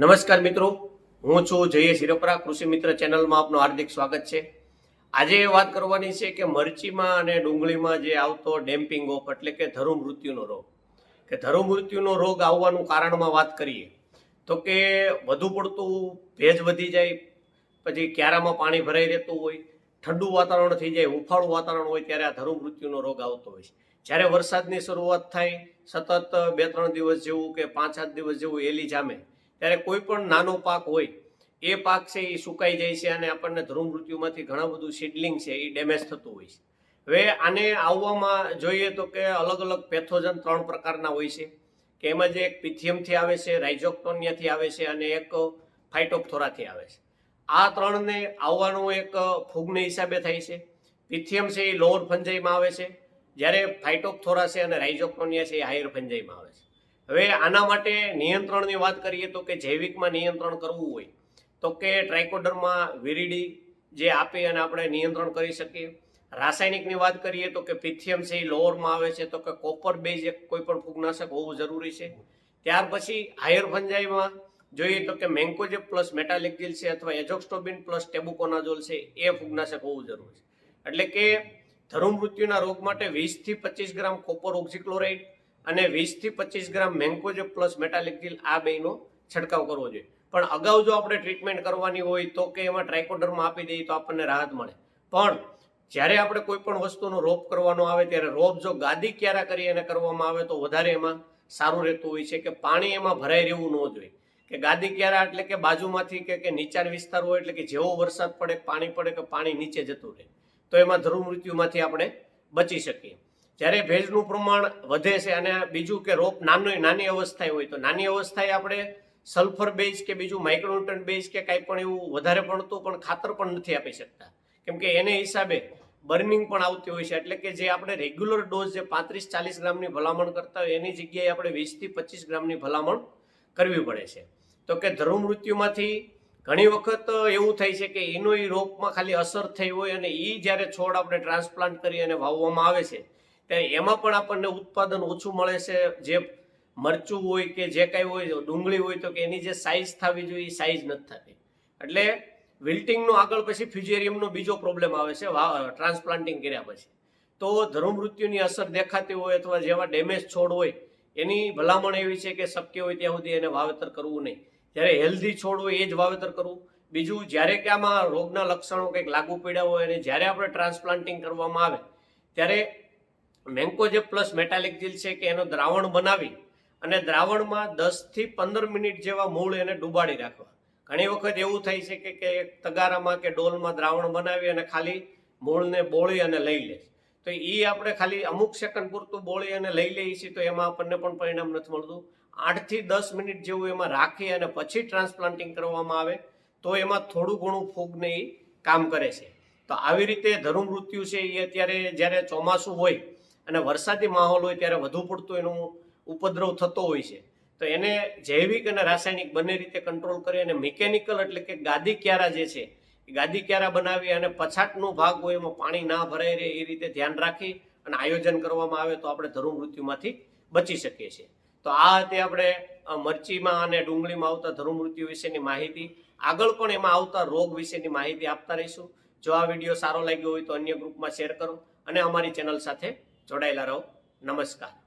નમસ્કાર મિત્રો, હું છું જય શિરોપરા કૃષિ મિત્ર ચેનલમાં આપનું હાર્દિક સ્વાગત છે. આજે વાત કરવાની છે કે મરચીમાં અને ડુંગળીમાં જે આવતો ડેમ્પિંગ ઓફ એટલે કે ધરુ મૃત્યુનો રોગ. કે ધરુ મૃત્યુનો રોગ આવવાનું કારણમાં વાત કરીએ, તો કે વધુ પડતું ભેજ વધી જાય, પછી ક્યારામાં પાણી ભરાઈ રહેતું હોય, ઠંડુ વાતાવરણ થઈ જાય, હુંફાળું વાતાવરણ હોય, ત્યારે આ ધરુ મૃત્યુનો રોગ આવતો હોય છે. જ્યારે વરસાદની શરૂઆત થાય, સતત બે ત્રણ દિવસ જેવું કે પાંચ સાત દિવસ જેવું એલી જામે ત્યારે કોઈ પણ નાનો પાક હોય, એ પાક છે એ સુકાઈ જાય છે અને આપણને ધ્રુવ મૃત્યુમાંથી ઘણા બધું સીડલિંગ છે એ ડેમેજ થતું હોય છે. હવે આને આવવામાં જોઈએ તો કે અલગ અલગ પેથોજન ત્રણ પ્રકારના હોય છે, કે એમાં જે એક પિથિયમથી આવે છે, રાઇઝોક્ટોનિયાથી આવે છે અને એક ફાઇટોપથોરાથી આવે છે. આ ત્રણને આવવાનું એક ફૂગને હિસાબે થાય છે. પિથિયમ છે એ લોઅર ફંજાઈમાં આવે છે. જ્યારે ફાઇટોપથોરા છે અને રાઇઝોક્ટોનિયા છે એ હાયર ફંજાઈમાં આવે છે. હવે આના માટે નિયંત્રણની વાત કરીએ તો કે જૈવિકમાં નિયંત્રણ કરવું હોય, તો કે ટ્રાઇકોડરમાં વિરીડી જે આપે અને આપણે નિયંત્રણ કરી શકીએ. રાસાયણિકની વાત કરીએ તો કે પિથિયમ છે એ લોઅરમાં આવે છે, તો કે કોપર બેઝ એક કોઈ પણ ફૂગનાશક હોવું જરૂરી છે. ત્યાર પછી હાયર ફંજાઈમાં જોઈએ તો કે મેન્કોજેબ પ્લસ મેટાલિકજિલ છે અથવા એજોક્સ્ટોબિન પ્લસ ટેબુકોનાઝોલ છે, એ ફૂગનાશક હોવું જરૂરી છે. એટલે કે ધરુ મૃત્યુના રોગ માટે વીસથી પચીસ ગ્રામ કોપર ઓક્ઝિક્લોરાઇડ અને વીસથી પચીસ ગ્રામ મેન્કોજેબ પ્લસ મેટાલિકિલ આ બેનો છંટકાવ કરવો જોઈએ. પણ અગાઉ જો આપણે ટ્રીટમેન્ટ કરવાની હોય તો કે એમાં ટ્રાઇકોડરમાં આપી દઈએ તો આપણને રાહત મળે. પણ જ્યારે આપણે કોઈ પણ વસ્તુનો રોપ કરવાનો આવે, ત્યારે રોપ જો ગાદી ક્યારા કરી એને કરવામાં આવે તો વધારે એમાં સારું રહેતું હોય છે કે પાણી એમાં ભરાઈ રહેવું ન જોઈએ. કે ગાદી ક્યારા એટલે કે બાજુમાંથી કે કે નીચાણ વિસ્તાર હોય એટલે કે જેવો વરસાદ પડે, પાણી પડે કે પાણી નીચે જતું રહે. તો એમાં ધ્રુવ મૃત્યુમાંથી આપણે બચી શકીએ. જ્યારે ભેજનું પ્રમાણ વધે છે અને બીજું કે રોપ નાનો નાની અવસ્થાએ હોય, તો નાની અવસ્થાએ આપણે સલ્ફર બેઝ કે બીજું માઇક્રોન્યુટન બેઝ કે કાંઈ પણ એવું વધારે પડતું પણ ખાતર પણ નથી આપી શકતા. કેમ કે એને હિસાબે બર્નિંગ પણ આવતી હોય છે. એટલે કે જે આપણે રેગ્યુલર ડોઝ જે પાંત્રીસ ચાલીસ ગ્રામની ભલામણ કરતા હોય, એની જગ્યાએ આપણે વીસથી પચીસ ગ્રામની ભલામણ કરવી પડે છે. તો કે ધ્રુવ મૃત્યુમાંથી ઘણી વખત એવું થાય છે કે એનો એ રોપમાં ખાલી અસર થઈ હોય અને એ જ્યારે છોડ આપણે ટ્રાન્સપ્લાન્ટ કરી અને વાવવામાં આવે છે એમાં પણ આપણને ઉત્પાદન ઓછું મળે છે. જે મરચું હોય કે જે કાંઈ હોય, ડુંગળી હોય તો કે એની જે સાઇઝ થવી જોઈએ એ સાઇઝ નથી થતી. એટલે વિલ્ટિંગનો આગળ પછી ફ્યુજેરિયમનો બીજો પ્રોબ્લેમ આવે છે ટ્રાન્સપ્લાન્ટિંગ કર્યા પછી. તો ધર્મમૃત્યુની મૃત્યુની અસર દેખાતી હોય અથવા જેવા ડેમેજ છોડ હોય, એની ભલામણ એવી છે કે શક્ય હોય ત્યાં સુધી એને વાવેતર કરવું નહીં. જ્યારે હેલ્ધી છોડ હોય એ જ વાવેતર કરવું. બીજું, જ્યારે કે આમાં રોગના લક્ષણો કંઈક લાગુ પડ્યા હોય અને જ્યારે આપણે ટ્રાન્સપ્લાન્ટિંગ કરવામાં આવે, ત્યારે મેન્કોજેબ પ્લસ મેટાલિક જીલ છે કે એનું દ્રાવણ બનાવી અને દ્રાવણમાં દસથી પંદર મિનિટ જેવા મૂળ એને ડુબાડી રાખવા. ઘણી વખત એવું થાય છે કે કે તગારામાં કે ડોલમાં દ્રાવણ બનાવી અને ખાલી મૂળને બોળી અને લઈ લે. તો એ આપણે ખાલી અમુક સેકન્ડ પૂરતું બોળી અને લઈ લઈએ છીએ તો એમાં આપણને પણ પરિણામ નથી મળતું. આઠથી દસ મિનિટ જેવું એમાં રાખી અને પછી ટ્રાન્સપ્લાન્ટિંગ કરવામાં આવે તો એમાં થોડું ઘણું ફૂગને એ કામ કરે છે. તો આવી રીતે ધરુ મૃત્યુ છે એ અત્યારે જ્યારે ચોમાસું હોય અને વરસાદી માહોલ હોય ત્યારે વધુ પડતો એનું ઉપદ્રવ થતો હોય છે. તો એને જૈવિક અને રાસાયણિક બંને રીતે કંટ્રોલ કરી અને મિકેનિકલ એટલે કે ગાદી ક્યારા જે છે, એ ગાદી ક્યારા બનાવી અને પછાટનો ભાગ હોય એમાં પાણી ના ભરાઈ રહે એ રીતે ધ્યાન રાખી અને આયોજન કરવામાં આવે તો આપણે ધરુ મૃત્યુમાંથી બચી શકીએ છીએ. તો આ હતી આપણે મરચીમાં અને ડુંગળીમાં આવતા ધરુ મૃત્યુ વિશેની માહિતી. આગળ પણ એમાં આવતા રોગ વિશેની માહિતી આપતા રહીશું. જો આ વીડિયો સારો લાગ્યો હોય તો અન્ય ગ્રુપમાં શેર કરો અને અમારી ચેનલ સાથે જોડાયેલા રહો. નમસ્કાર.